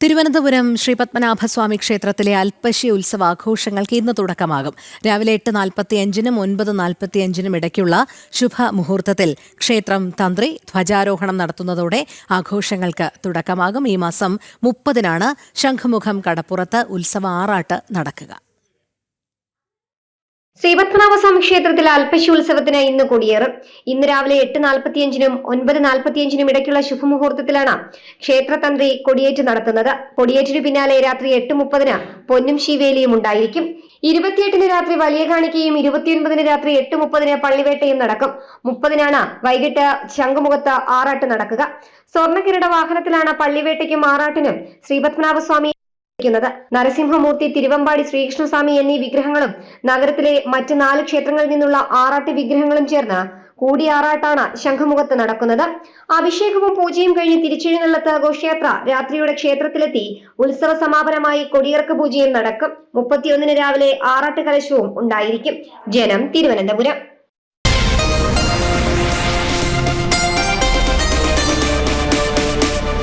തിരുവനന്തപുരം ശ്രീ പത്മനാഭസ്വാമി ക്ഷേത്രത്തിലെ അൽപ്പശി ഉത്സവാഘോഷങ്ങൾക്ക് ഇന്ന് തുടക്കമാകും. രാവിലെ എട്ട് നാൽപ്പത്തിയഞ്ചിനും ഒൻപത് നാൽപ്പത്തിയഞ്ചിനും ഇടയ്ക്കുള്ള ശുഭമുഹൂർത്തത്തിൽ ക്ഷേത്രം തന്ത്രി ധ്വജാരോഹണം നടത്തുന്നതോടെ ആഘോഷങ്ങൾക്ക് തുടക്കമാകും. ഈ മാസം മുപ്പതിനാണ് ശംഖുമുഖം കടപ്പുറത്ത് ഉത്സവ ആറാട്ട് നടക്കുക. ശ്രീപത്മനാഭസ്വാമി ക്ഷേത്രത്തിൽ അൽപ്പശി ഉത്സവത്തിന് ഇന്ന് കൊടിയേറും. ഇന്ന് രാവിലെ എട്ട് നാൽപ്പത്തിയഞ്ചിനും ഒൻപത് നാൽപ്പത്തിയഞ്ചിനും ഇടയ്ക്കുള്ള ശുഭമുഹൂർത്തത്തിലാണ് ക്ഷേത്രതന്ത്രി കൊടിയേറ്റ് നടത്തുന്നത്. കൊടിയേറ്റിനു പിന്നാലെ രാത്രി എട്ട് മുപ്പതിന് പൊന്നും ശിവേലിയും ഉണ്ടായിരിക്കും. ഇരുപത്തിയെട്ടിന് രാത്രി വലിയ കാണിക്കയും ഇരുപത്തിയൊൻപതിന് രാത്രി എട്ട് മുപ്പതിന് പള്ളിവേട്ടയും നടക്കും. മുപ്പതിനാണ് വൈകിട്ട് ശംഖുമുഖത്ത് ആറാട്ട് നടക്കുക. സ്വർണക്കിരട വാഹനത്തിലാണ് പള്ളിവേട്ടയ്ക്കും ആറാട്ടിനും ശ്രീപത്മനാഭസ്വാമി ക്കുന്നത് നരസിംഹമൂർത്തി തിരുവമ്പാടി ശ്രീകൃഷ്ണസ്വാമി എന്നീ വിഗ്രഹങ്ങളും നഗരത്തിലെ മറ്റ് നാല് ക്ഷേത്രങ്ങളിൽ നിന്നുള്ള ആറാട്ട് വിഗ്രഹങ്ങളും ചേർന്ന് കൂടിയാറാട്ടാണ് ശംഖുമുഖത്ത് നടക്കുന്നത്. അഭിഷേകവും പൂജയും കഴിഞ്ഞ് തിരിച്ചെഴുന്നള്ളത്ത് ഘോഷയാത്ര രാത്രിയുടെ ക്ഷേത്രത്തിലെത്തി ഉത്സവ സമാപനമായി കൊടിയിറക്ക് പൂജയും നടക്കും. മുപ്പത്തിയൊന്നിന് രാവിലെ ആറാട്ട് കലശവും ഉണ്ടായിരിക്കും. ജനം തിരുവനന്തപുരം.